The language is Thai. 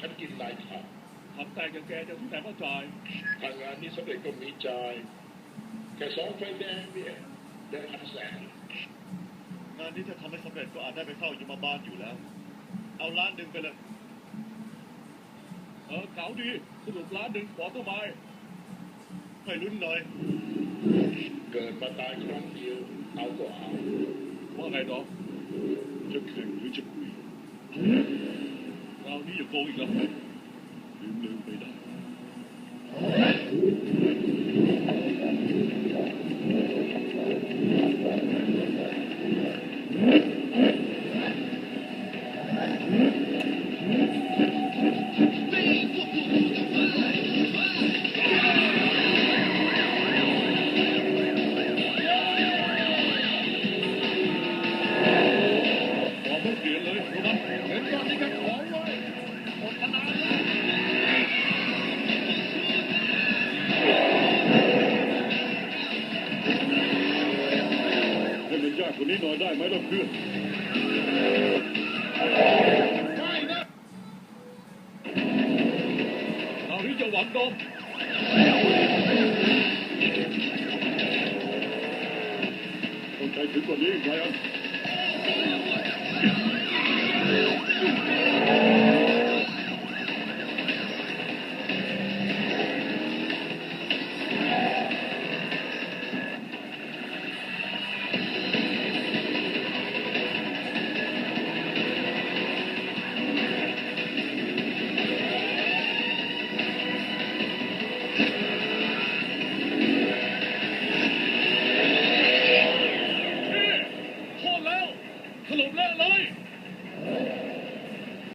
ฉันกินหลายถังทำแต่กับแกจะที่ไหนมาจ่ายทางงานนี้สำเร็จก็มีจ่ายแค่สองไฟแดงเนี่ยได้พันแสนงานนี้ถ้าทำไม่สำเร็จก็อาจได้ไปเข้ายมบาลอยู่แล้ว เอาล้านหนึ่งไปเลยเออเก๋าดีสรุปล้านหนึ่งขอตัวไม้ให้ลุ้นหน่อย เกิดมาตายครั้งเดียวเอาก็เอาว่าไงน้องจะแข่งหรือจะคุย คราวนี้อย่ากกว่นี้หน่อยได้ไหมล่ะเพื่อนได้นะเอาที่จะหวังดมต้องใจถึงกว่านี้อีกไหมอะ Hello, Blair, alive!